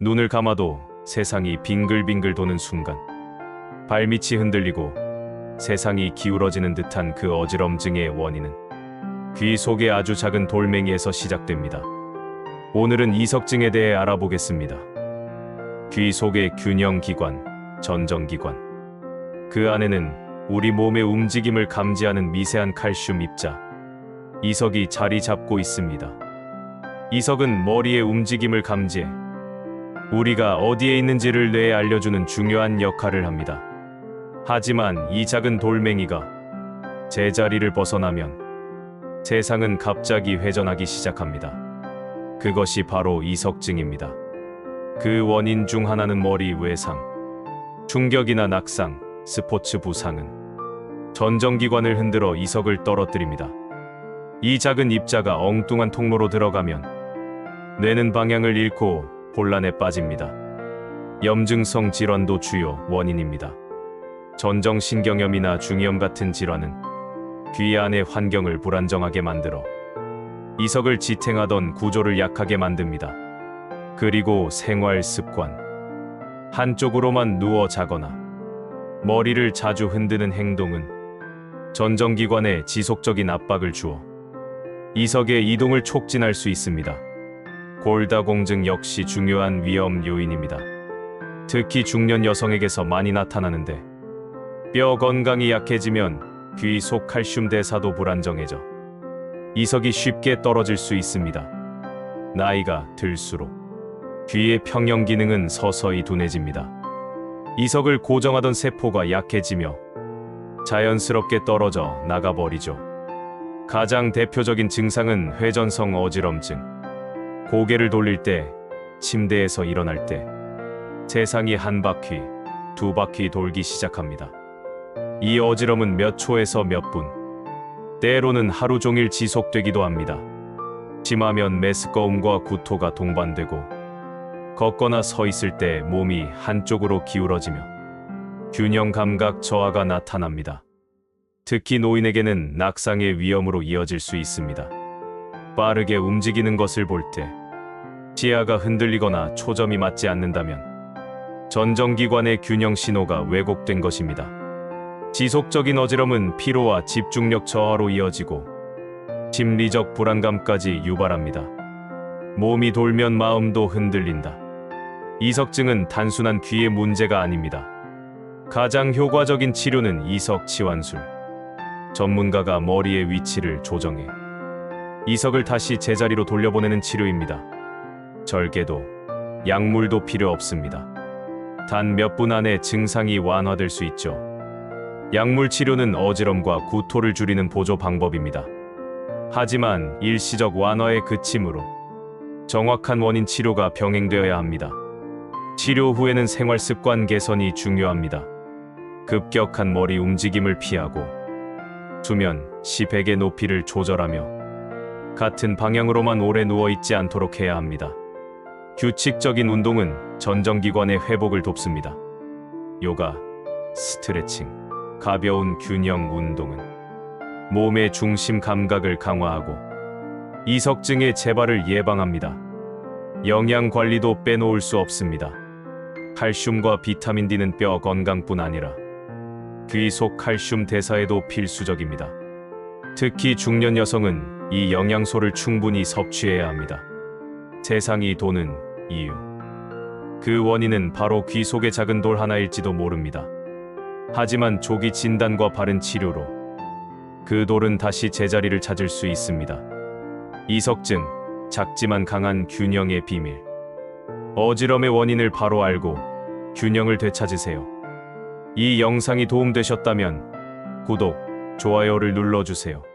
눈을 감아도 세상이 빙글빙글 도는 순간 발밑이 흔들리고 세상이 기울어지는 듯한 그 어지럼증의 원인은 귀 속의 아주 작은 돌멩이에서 시작됩니다. 오늘은 이석증에 대해 알아보겠습니다. 귀 속의 균형 기관, 전정 기관. 그 안에는 우리 몸의 움직임을 감지하는 미세한 칼슘 입자, 이석이 자리 잡고 있습니다. 이석은 머리의 움직임을 감지해 우리가 어디에 있는지를 뇌에 알려주는 중요한 역할을 합니다. 하지만 이 작은 돌멩이가 제자리를 벗어나면 세상은 갑자기 회전하기 시작합니다. 그것이 바로 이석증입니다. 그 원인 중 하나는 머리 외상, 충격이나 낙상, 스포츠 부상은 전정기관을 흔들어 이석을 떨어뜨립니다. 이 작은 입자가 엉뚱한 통로로 들어가면 뇌는 방향을 잃고 혼란에 빠집니다. 염증성 질환도 주요 원인입니다. 전정신경염이나 중이염 같은 질환은 귀 안의 환경을 불안정하게 만들어 이석을 지탱하던 구조를 약하게 만듭니다. 그리고 생활 습관. 한쪽으로만 누워 자거나 머리를 자주 흔드는 행동은 전정기관에 지속적인 압박을 주어 이석의 이동을 촉진할 수 있습니다. 골다공증 역시 중요한 위험 요인입니다. 특히 중년 여성에게서 많이 나타나는데 뼈 건강이 약해지면 귀 속 칼슘 대사도 불안정해져 이석이 쉽게 떨어질 수 있습니다. 나이가 들수록 귀의 평형 기능은 서서히 둔해집니다. 이석을 고정하던 세포가 약해지며 자연스럽게 떨어져 나가버리죠. 가장 대표적인 증상은 회전성 어지럼증. 고개를 돌릴 때, 침대에서 일어날 때, 세상이 한 바퀴, 두 바퀴 돌기 시작합니다. 이 어지럼은 몇 초에서 몇 분, 때로는 하루 종일 지속되기도 합니다. 심하면 메스꺼움과 구토가 동반되고, 걷거나 서 있을 때 몸이 한쪽으로 기울어지며, 균형 감각 저하가 나타납니다. 특히 노인에게는 낙상의 위험으로 이어질 수 있습니다. 빠르게 움직이는 것을 볼 때 시야가 흔들리거나 초점이 맞지 않는다면 전정기관의 균형 신호가 왜곡된 것입니다. 지속적인 어지럼은 피로와 집중력 저하로 이어지고 심리적 불안감까지 유발합니다. 몸이 돌면 마음도 흔들린다. 이석증은 단순한 귀의 문제가 아닙니다. 가장 효과적인 치료는 이석 치환술. 전문가가 머리의 위치를 조정해 이석을 다시 제자리로 돌려보내는 치료입니다. 절개도 약물도 필요 없습니다. 단 몇 분 안에 증상이 완화될 수 있죠. 약물 치료는 어지럼과 구토를 줄이는 보조 방법입니다. 하지만 일시적 완화에 그침으로 정확한 원인 치료가 병행되어야 합니다. 치료 후에는 생활 습관 개선이 중요합니다. 급격한 머리 움직임을 피하고 수면, 시백의 높이를 조절하며 같은 방향으로만 오래 누워 있지 않도록 해야 합니다. 규칙적인 운동은 전정기관의 회복을 돕습니다. 요가, 스트레칭, 가벼운 균형 운동은 몸의 중심 감각을 강화하고 이석증의 재발을 예방합니다. 영양 관리도 빼놓을 수 없습니다. 칼슘과 비타민 D는 뼈 건강뿐 아니라 귀 속 칼슘 대사에도 필수적입니다. 특히 중년 여성은 이 영양소를 충분히 섭취해야 합니다. 세상이 도는 이유. 그 원인은 바로 귀 속의 작은 돌 하나일지도 모릅니다. 하지만 조기 진단과 바른 치료로 그 돌은 다시 제자리를 찾을 수 있습니다. 이석증, 작지만 강한 균형의 비밀. 어지럼의 원인을 바로 알고 균형을 되찾으세요. 이 영상이 도움되셨다면 구독, 좋아요를 눌러주세요.